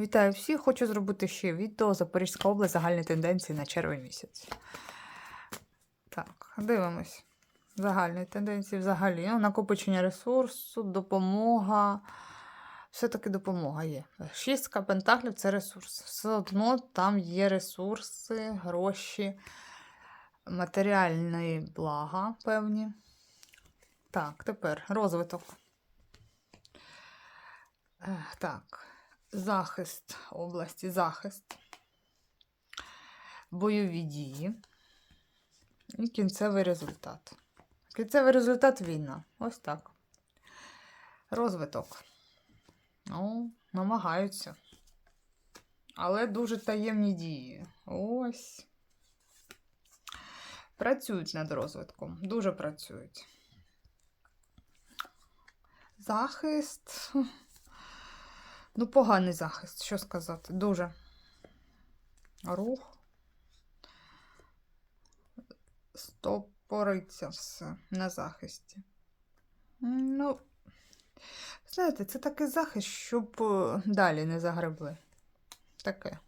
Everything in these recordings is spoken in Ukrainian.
Вітаю всіх! Хочу зробити ще відео Запорізька область загальні тенденції на червень місяць. Так, дивимось. Загальні тенденції взагалі. Ну, накопичення ресурсу, допомога. Все-таки допомога є. Шістка пентаклів це ресурс. Все одно там є ресурси, гроші, матеріальні блага певні. Так, тепер розвиток. Так, захист області, захист, бойові дії і кінцевий результат. Кінцевий результат війна. Ось так. Розвиток. Ну, намагаються. Але дуже таємні дії. Ось. Працюють над розвитком. Дуже працюють. Захист. Ну, поганий захист, що сказати. Дуже. Рух. Стопориться все на захисті. Ну, знаєте, це такий захист, щоб е, далі не загребли. Таке.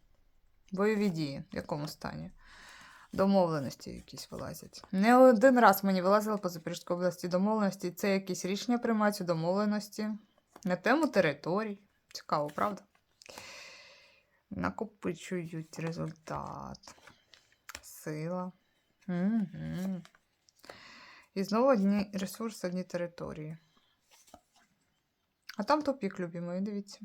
Бойові дії, в якому стані. Домовленості якісь вилазять. Не один раз мені вилазило по Запорізькій області домовленості. Це якісь рішення приймаються домовленості на тему територій. Цікаво, правда? Накопичують результат. Сила. Угу. І знову одні ресурси, одні території. А там тупік, любі мої, дивіться.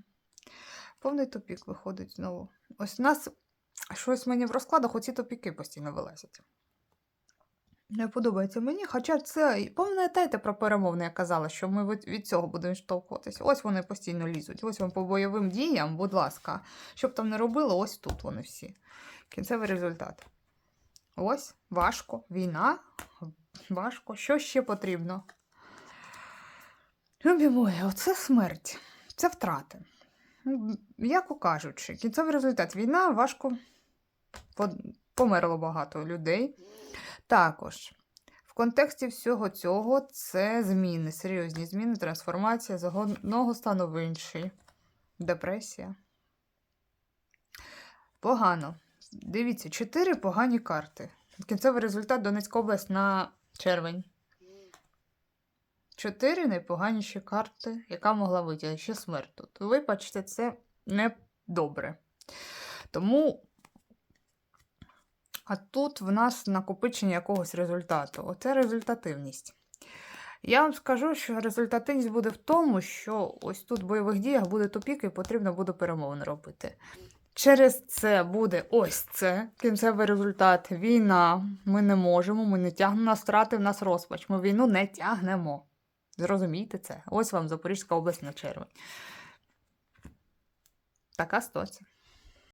Повний тупік виходить знову. Ось у нас щось мені в розкладах оці тупіки постійно вилазять. Не подобається мені, хоча це пам'ятаєте про перемовне, я казала, що ми від, цього будемо відштовхуватись. Ось вони постійно лізуть. Ось вам по бойовим діям, будь ласка, щоб там не робили, ось тут вони всі. Кінцевий результат. Ось, важко, війна, важко. Що ще потрібно? Любі мої, оце смерть, це втрати. Яко кажучи, кінцевий результат війна важко померло багато людей. Також в контексті всього цього це зміни, серйозні зміни, трансформація з одного стану в інший. Депресія. Погано. Дивіться, чотири погані карти. Кінцевий результат Донецька область на червень. Чотири найпоганіші карти, яка могла вийти. Ще смерть тут. Ви бачите, це не добре. Тому. А тут в нас накопичення якогось результату. Оце результативність. Я вам скажу, що результативність буде в тому, що ось тут в бойових діях буде тупік і потрібно буде перемовини робити. Через це буде ось це кінцевий результат. Війна. Ми не можемо, ми не тягнемо на страти, в нас розпач. Ми війну не тягнемо. Зрозумійте це. Ось вам Запорізька область на червень. Така ситуація.